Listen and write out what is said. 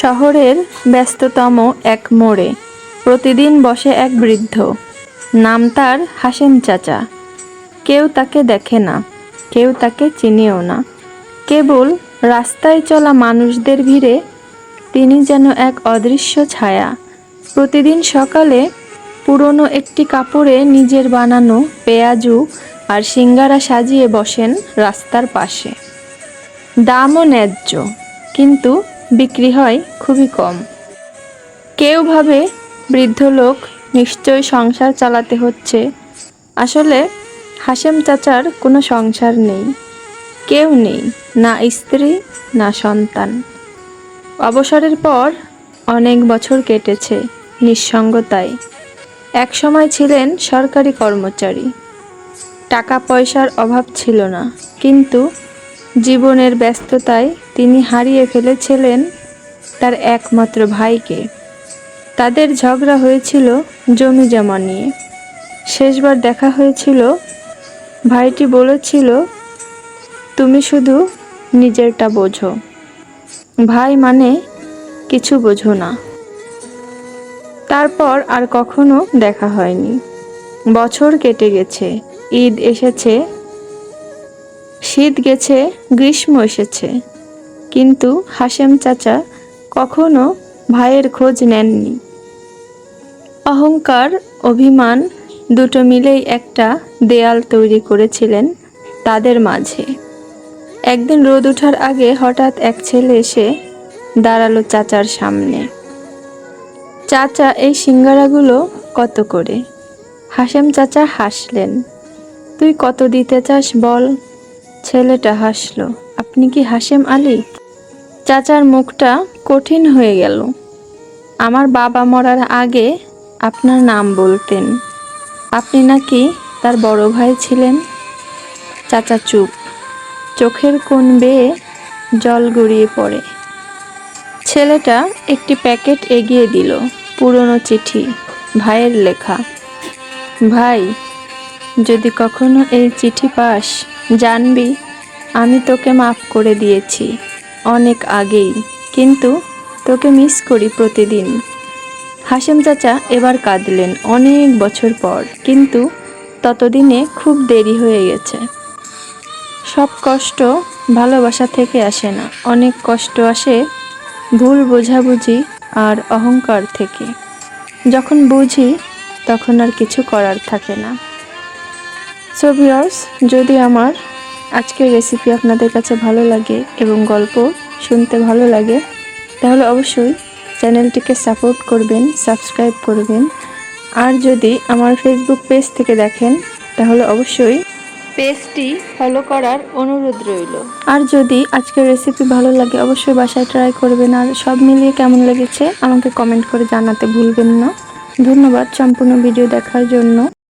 শহরের ব্যস্ততম এক মোড়ে প্রতিদিন বসে এক বৃদ্ধ। নাম তার হাসেম চাচা। কেউ তাকে দেখে না, কেউ তাকে চিনেও না। কেবল রাস্তায় চলা মানুষদের ভিড়ে তিনি যেন এক অদৃশ্য ছায়া। প্রতিদিন সকালে পুরনো একটি কাপড়ে নিজের বানানো পেঁয়াজু আর সিঙ্গারা সাজিয়ে বসেন রাস্তার পাশে। দামও ন্যায্য, কিন্তু বিক্রি হয় খুবই কম। কেউ ভাবে বৃদ্ধ লোক নিশ্চয় সংসার চালাতে হচ্ছে। আসলে হাসেম চাচার কোনো সংসার নেই। কেউ নেই, না স্ত্রী, না সন্তান। অবসরের পর অনেক বছর কেটেছে নিঃসঙ্গতায়। এক সময় ছিলেন সরকারি কর্মচারী। টাকা পয়সার অভাব ছিল না, কিন্তু জীবনের ব্যস্ততায় তিনি হারিয়ে ফেলেছিলেন তার একমাত্র ভাইকে। তাদের ঝগড়া হয়েছিল জমি জমা নিয়ে। শেষবার দেখা হয়েছিল, ভাইটি বলেছিল, তুমি শুধু নিজেরটা বোঝো। ভাই মানে কিছু বোঝো না। তারপর আর কখনো দেখা হয়নি। বছর কেটে গেছে, ঈদ এসেছে শীত গেছে, গ্রীষ্ম এসেছে। কিন্তু হাসেম চাচা কখনো ভাইয়ের খোঁজ নেননি। অহংকার, অভিমান দুটো মিলেই একটা দেয়াল তৈরি করেছিলেন তাদের মাঝে। একদিন রোদ ওঠার আগে হঠাৎ এক ছেলে এসে দাঁড়াল চাচার সামনে। চাচা, এই সিঙ্গারাগুলো কত করে? হাসেম চাচা হাসলেন, তুই কত দিতে চাস বল? ছেলেটা হাসলো। আপনি কি হাসেম আলী? চাচার মুখটা কঠিন হয়ে গেল। আমার বাবা মরার আগে আপনার নাম বলতেন। আপনি নাকি তার বড় ভাই ছিলেন? চাচা চুপ। চোখের কোণ বেয়ে জল গড়িয়ে পড়ে। ছেলেটা একটি প্যাকেট এগিয়ে দিল, পুরনো চিঠি, ভাইয়ের লেখা। ভাই, যদি কখনো এই চিঠি পাস জানবি, আমি তোকে মাফ করে দিয়েছি অনেক আগেই, কিন্তু তোকে মিস করি প্রতিদিন। হাসেম চাচা এবার কাঁদলেন অনেক বছর পর, কিন্তু ততদিনে খুব দেরি হয়ে গেছে। সব কষ্ট ভালোবাসা থেকে আসে না, অনেক কষ্ট আসে ভুল বোঝাবুঝি আর অহংকার থেকে। যখন বুঝি, তখন আর কিছু করার থাকে না। সো ভিউয়ার্স যদি আমার আজকের রেসিপি আপনাদের কাছে ভালো লাগে এবং গল্প শুনতে ভালো লাগে, তাহলে অবশ্যই চ্যানেলটিকে সাপোর্ট করবেন সাবস্ক্রাইব করবেন। আর যদি আমার ফেসবুক পেজ থেকে দেখেন, তাহলে অবশ্যই পেজটি ফলো করার অনুরোধ রইল। আর যদি আজকের রেসিপি ভালো লাগে, অবশ্যই বাসায় ট্রাই করবেন। আর সব মিলিয়ে কেমন লেগেছে, আমাকে কমেন্ট করে জানাতে ভুলবেন না। ধন্যবাদ সম্পূর্ণ ভিডিও দেখার জন্য।